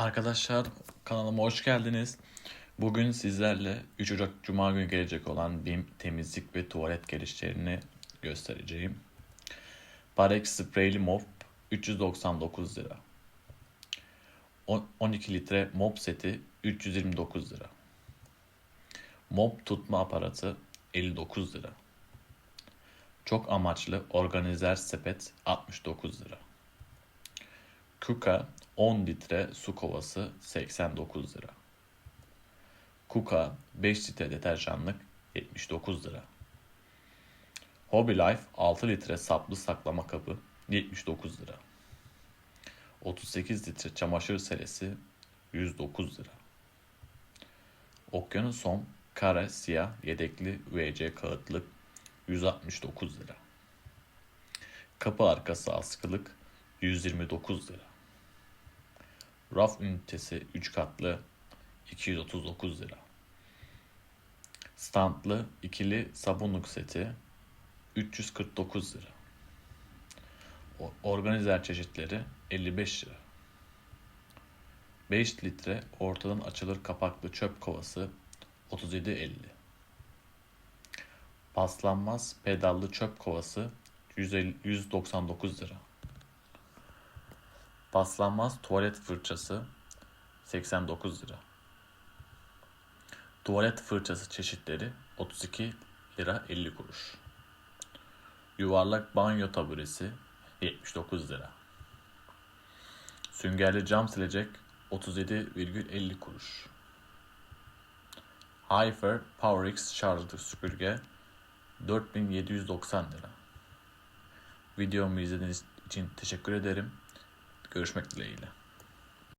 Arkadaşlar kanalıma hoş geldiniz. Bugün sizlerle 3 Ocak Cuma günü gelecek olan BİM temizlik ve tuvalet gelişlerini göstereceğim. Parex spreyli mop 399 lira. On- 12 litre mop seti 329 lira. Mop tutma aparatı 59 lira. Çok amaçlı organizer sepet 69 lira. Kuka 10 litre su kovası 89 lira. Kuka 5 litre deterjanlık 79 lira. Hobby Life 6 litre saplı saklama kabı 79 lira. 38 litre çamaşır seresi 109 lira. Okyanusom kare siyah yedekli VC kağıtlık 169 lira. Kapı arkası askılık 129 lira. Raf ünitesi 3 katlı 239 lira. Standlı ikili sabunluk seti 349 lira. Organizer çeşitleri 55 lira. 5 litre ortadan açılır kapaklı çöp kovası 37.50. Paslanmaz pedallı çöp kovası 150 199 lira. Paslanmaz tuvalet fırçası 89 lira. Tuvalet fırçası çeşitleri 32 lira 50 kuruş. Yuvarlak banyo taburesi 79 lira. Süngerli cam silecek 37,50 kuruş. Hyfer PowerX şarjlı süpürge 4790 lira. Videomu izlediğiniz için teşekkür ederim. Görüşmek dileğiyle.